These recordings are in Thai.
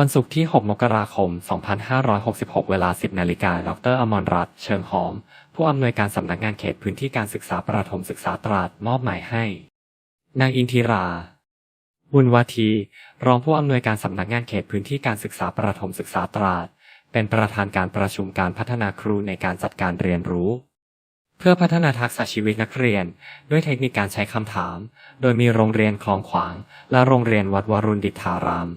วันศุกร์ที่ 6 มกราคม 2566 เวลา 10 นาฬิกา ดร อมรรัตน์ เชิงหอม ผู้อำนวยการสำนักงานเขตพื้นที่การศึกษาประถมศึกษาตราดมอบหมายให้ นางอินทิรา บุญวาที รองผู้อำนวยการสำนักงานเขตพื้นที่การศึกษาประถมศึกษาตราด เป็นประธานการประชุมการพัฒนาครูในการจัดการเรียนรู้ เพื่อพัฒนาทักษะชีวิตนักเรียน ด้วยเทคนิคการใช้คำถาม โดยมีโรงเรียนคลองขวาง และโรงเรียนวัดวรุณดิษฐาราม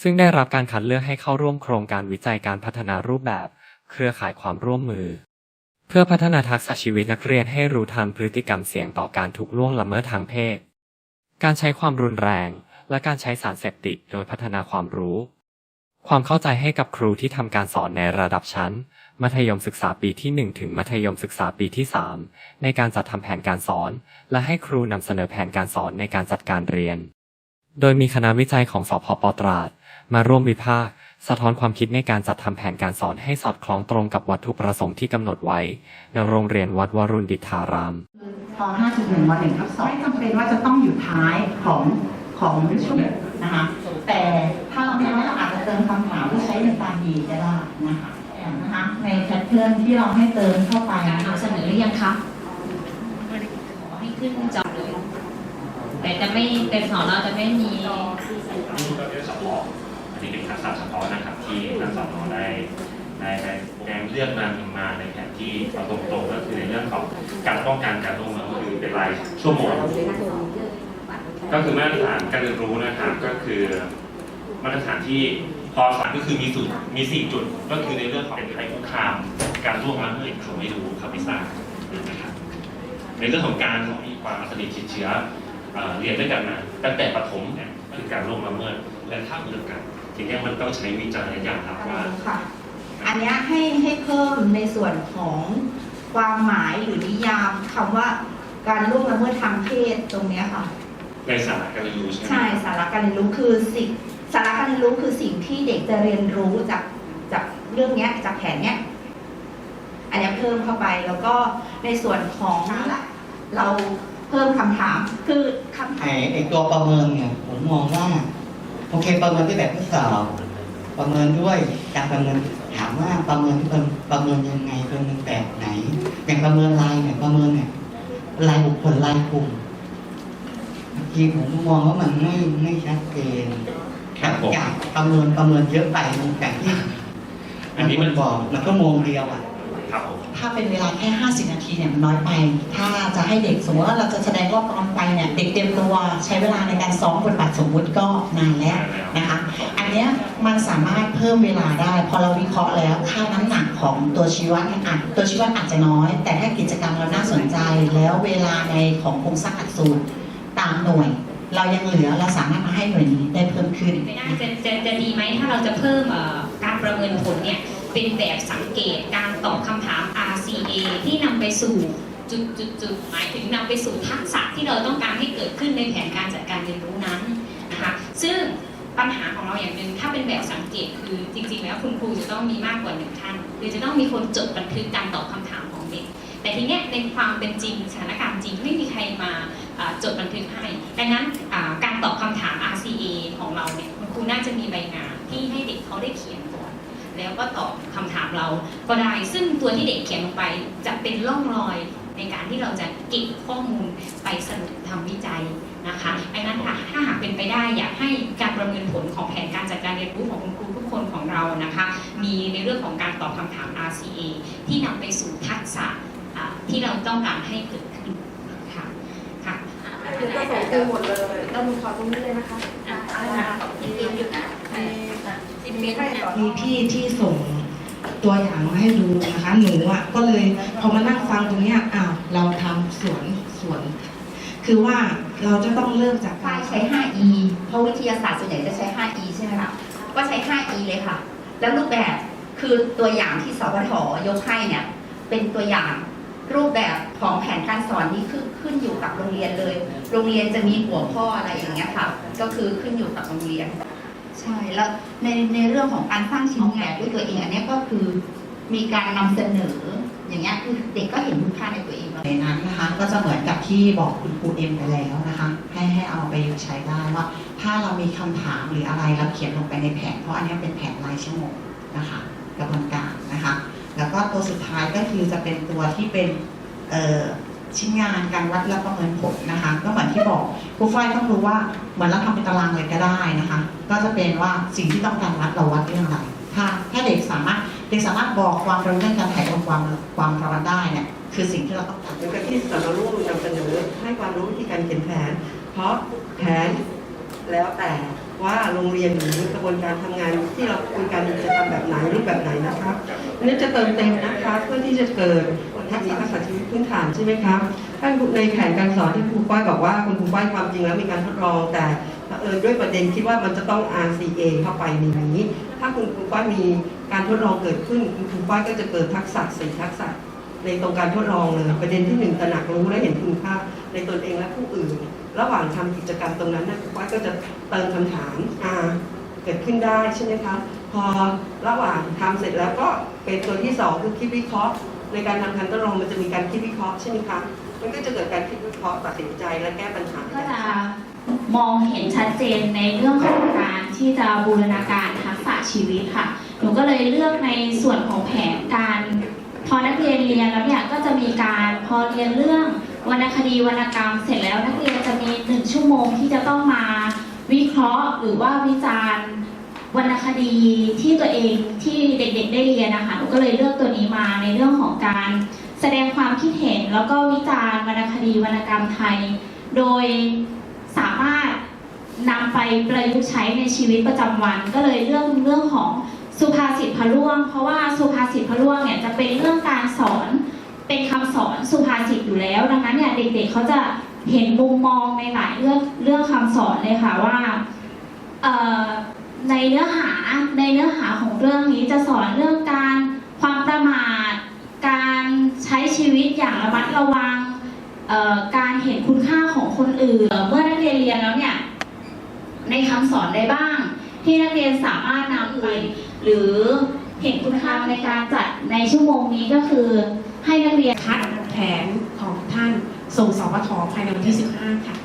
ซึ่งได้รับการคัดเลือกให้เข้าร่วมโครงการวิจัยการพัฒนารูปแบบ เครือข่ายความร่วมมือ เพื่อพัฒนาทักษะชีวิตนักเรียนให้รู้ทันพฤติกรรมเสี่ยงต่อการถูกล่วงละเมิดทางเพศ การใช้ความรุนแรง และการใช้สารเสพติดโดยพัฒนาความรู้ ความเข้าใจให้กับครูที่ทำการสอนในระดับชั้น มัธยมศึกษาปีที่ 1 ถึงมัธยมศึกษาปีที่ 3 ในการจัดทำแผนการสอน และให้ครูนำเสนอแผนการสอนในการจัดการเรียน โดยมีคณะวิจัยของสพปตราด มาร่วมวิพากษ์สะท้อนความคิดในการจัดทำแผนการสอนให้สอดคล้องตรงกับวัตถุประสงค์ที่กำหนดไว้ในโรงเรียนวัดวรุณดิษฐารามป .5.1 ม .1 ทับ2ไม่จำเป็นว่าจะต้องอยู่ท้ายของของช่วงนะคะแต่ถ้าเราไม่น้อยเราอาจจะเติมคำถามที่ใช้ในการดีก็ได้นะคะนะคะในแพทเทิร์นที่เราให้เติมเข้าไปการนำเสนอหรือยังคะขอให้ขึ้นจอเลยแต่จะไม่แต่สอนเราจะไม่มี นี่เรียกเฉพาะอันนี้เป็นทักษะเฉพาะนะครับที่ทางสอนได้ได้ได้แจ้งเลือกมามาในแผนที่เราตรงๆก็คือในเรื่องของการป้องกันการล่วงละเมิดคือเป็นรายชั่วโมงก็คือมาตรฐานการเรียนรู้นะครับก็คือมาตรฐานที่พอสามก็คือมีสุดมีสี่จุด ก็คือในเรื่องของเป็นภัยคุกคาม การล่วงละเมิดเขาไม่รู้เขาไม่ทราบนะครับในเรื่องของการมีความสนิทชิดเชื้อเอ่อเรียนด้วยกันมาตั้งแต่ประถมเนี่ยคือการล่วงละเมิดและถ้าเรื่องกัน ทีเนี้ยมันต้องใช้วิจารณญาณครับว่า ค่ะ อันเนี้ยให้ให้เพิ่มในส่วนของความหมายหรือนิยามคำว่าการล่วงละเมิดทางเพศตรงเนี้ยค่ะ ในสาระการเรียนรู้ใช่ไหมใช่สาระการเรียนรู้คือสิ่งสาระการเรียนรู้คือสิ่งที่เด็กจะเรียนรู้จากจากเรื่องเนี้ยจากแผนเนี้ยอันเนี้ยเพิ่มเข้าไปแล้วก็ในส่วนของเราเพิ่มคำถามคือคำถาไอ้มไอ้ตัวประเมินเนี่ยผมมองว่า โอเค ประเมินที่แบบทดสอบประเมินด้วยการประเมินถามว่าประเมินที่ประประเมินยังไงประเมินแบบไหนอย่างประเมินรายเนี่ยประเมินเนี่ยรายบุคคลรายกลุ่มบางทีผมมองว่ามันไม่ไม่ชัดเจนครับผมอยากประเมินประเมินเยอะไปมันแบบที่อันนี้มัน บอกมันก็โมงเดียวอะ ครับผมถ้าเป็นเวลาแค่ 50 นาทีเนี่ยมันน้อยไป ถ้าจะให้เด็กสมมติว่าเราจะแสดงรอบตอนไปเนี่ยเด็กเตรียมตัวใช้เวลาในการซ้อมบทบาทสมมุติก็นานแล้วนะคะ อันเนี้ยมันสามารถเพิ่มเวลาได้ พอเราวิเคราะห์แล้วค่าน้ำหนักของตัวชี้วัดเนี่ยอาจตัวชี้วัดอาจจะน้อย แต่ถ้ากิจกรรมเราน่าสนใจ แล้วเวลาในของโครงสร้างหลักสูตรตามหน่วยเรายังเหลือเราสามารถมาให้หน่วยนี้ได้เพิ่มขึ้นไปได้จะจะจะดีไหมถ้าเราจะเพิ่มเอ่อการประเมินผลเนี่ย เป็นแบบสังเกตการตอบคำถาม RCA ที่นำไปสู่จุดจุดจุดหมายถึงนำไปสู่ทักษะที่เราต้องการให้เกิดขึ้นในแผนการจัดการเรียนรู้นั้นนะคะซึ่งปัญหาของเราอย่างหนึ่งถ้าเป็นแบบสังเกตคือจริง ๆ แล้วคุณครูจะต้องมีมากกว่าหนึ่งท่านคือจะต้องมีคนจดบันทึกการตอบคำถามของเด็กแต่ทีเนี้ยในความเป็นจริงสถานการณ์จริงไม่มีใครมาจดบันทึกให้ดังนั้นการตอบคำถาม RCA ของเราเนี่ยคุณครูน่าจะมีใบงานที่ให้เด็กเขาได้เขียน แล้วก็ตอบคำถามเราก็ได้ ซึ่งตัวที่เด็กเขียนลงไปจะเป็นร่องรอยในการที่เราจะเก็บข้อมูลไปสรุปทำวิจัยนะคะไอ้นั้นค่ะถ้าหากเป็นไปได้อยากให้การประเมินผลของแผนการจัดการเรียนรู้ของคุณครูทุกคนของเรานะคะ มีในเรื่องของการตอบคำถาม RCA ที่นำไปสู่ทักษะอ่าที่เราต้องการให้เกิดขึ้นค่ะค่ะคือก็ส่งคือหมดเลยเราดูขอตรงนี้เลยนะคะอะไรนะคะมีใครต่อมีพี่ที่ส่งตัวอย่างมาให้ดูนะคะ หนูอะก็เลยพอมานั่งฟังตรงเนี้ยอ้าวเราทำสวนสวน คือว่าเราจะต้องเริ่มจากฝ้าการยใช้ 5e เพราะวิทยาศาสตร์ส่วนใหญ่จะใช้ 5e ใช่ไหมคะก็ใช้ 5e เลยค่ะ แล้วรูปแบบคือตัวอย่างที่สพทยกให้เนี่ย เป็นตัวอย่างรูปแบบของแผนการสอนนี้ขึ้นขึ้นอยู่กับโรงเรียนเลย โรงเรียนจะมีหัวข้ออะไรอย่างเงี้ยค่ะ ก็คือขึ้นอยู่กับโรงเรียนใช่แล้วในในเรื่องของการสร้างชิ้นงานด้วยตัวเองอันนี้ก็คือมีการนำเสนอ อย่างเงี้ยคือเด็กก็เห็นคุณค่าในตัวเองในนั้นนะคะ ก็จะเหมือนกับที่บอกคุณครูเอ็มไปแล้วนะคะ ให้ให้เอาไปใช้ได้ว่า ถ้าเรามีคำถามหรืออะไรเราเขียนลงไปในแผนเพราะอันนี้เป็นแผนรายชั่วโมงนะคะกระบวนการนะคะ แล้วก็ตัวสุดท้ายก็คือจะเป็นตัวที่เป็นเอ่อ ชิ้นงานการวัดและประเมินผลนะคะ ก็เหมือนที่บอกครูฝ้ายต้องรู้ว่าเหมือนเราทำเป็นตารางเลยก็ได้นะคะ ก็จะเป็นว่าสิ่งที่ต้องการวัดเราวัดเรื่องอะไรถ้าถ้าเด็กสามารถเด็กสามารถบอกความรู้เรื่องการถ่ายทอดความความร้อนได้เนี่ยคือสิ่งที่เราต้องการเหมือนกับที่สำนักร่วมนำเสนอให้ความรู้วิธีการเขียนแผน เพราะแผนแล้วแต่ ว่าโรงเรียนหรือกระบวนการทำงานที่เราคุยกันจะทำแบบไหนรูปแบบไหนนะครับอันนี้จะเติมเต็มนะคะเพื่อที่จะเกิดทักษะทักษะชีวิตพื้นฐานใช่ไหมครับถ้าในแผนการสอนที่ครูป้ายบอกว่าคุณครูป้ายความจริงแล้วมีการทดลองแต่เผอิญด้วยประเด็นคิดว่ามันจะต้อง RCA เข้าไปในนี้ ถ้าคุณครูป้ายมีการทดลองเกิดขึ้นคุณครูป้ายก็จะเกิดทักษะสี่ทักษะในตรงการทดลองเลยประเด็นที่หนึ่งตระหนักรู้และเห็นคุณค่าในตนเองและผู้อื่น ระหว่างทำกิจกรรมตรงนั้นนะคุณป้าก็จะเติมคำถามอ่าเกิดขึ้นได้ใช่ไหมคะพอระหว่างทำเสร็จแล้วก็เป็นตัวที่สองคือคิดวิเคราะห์ ในการทำการทดลองมันจะมีการคิดวิเคราะห์ใช่ไหมคะมันก็จะเกิดการคิดวิเคราะห์ตัดสินใจและแก้ปัญหาก็จะมองเห็นชัดเจนในเรื่องของการที่จะบูรณาการทักษะชีวิตค่ะหนูก็เลยเลือกในส่วนของแผนการ พอนักเรียนเรียนแล้วเนี่ยก็จะมีการพอเรียนเรื่อง วรรณคดีวรรณกรรมเสร็จแล้วนักเรียนจะมีหนึ่งชั่วโมงที่จะต้องมาวิเคราะห์หรือว่าวิจารณ์วรรณคดีที่ตัวเองที่เด็กๆได้เรียนนะคะหนูก็เลยเลือกตัวนี้มาในเรื่องของการ แสดงความคิดเห็นแล้วก็วิจารณ์วรรณคดีวรรณกรรมไทย โดยสามารถนำไปประยุกต์ใช้ในชีวิตประจำวัน ก็เลยเรื่องเรื่องของสุภาษิตพะล่วง เพราะว่าสุภาษิตพะล่วงเนี่ยจะเป็นเรื่องการสอน เป็นคำสอนสุภาษิตอยู่แล้ว ดังนั้นเนี่ยเด็กๆเขาจะเห็นมุมมองในหลายเรื่องเรื่องคำสอนเลยค่ะว่าในเนื้อหาในเนื้อหาของเรื่องนี้จะสอนเรื่องการความประมาท การใช้ชีวิตอย่างระมัดระวังการเห็นคุณค่าของคนอื่นเอ่อเมื่อนักเรียนเรียนแล้วเนี่ยในคำสอนใดบ้าง ที่นักเรียนสามารถนำไป หรือเห็นคุณค่าในการจัดในชั่วโมงนี้ก็คือ ให้นักเรียนคัดแผนของท่านส่งสวทภายในวันที่ 15 ค่ะ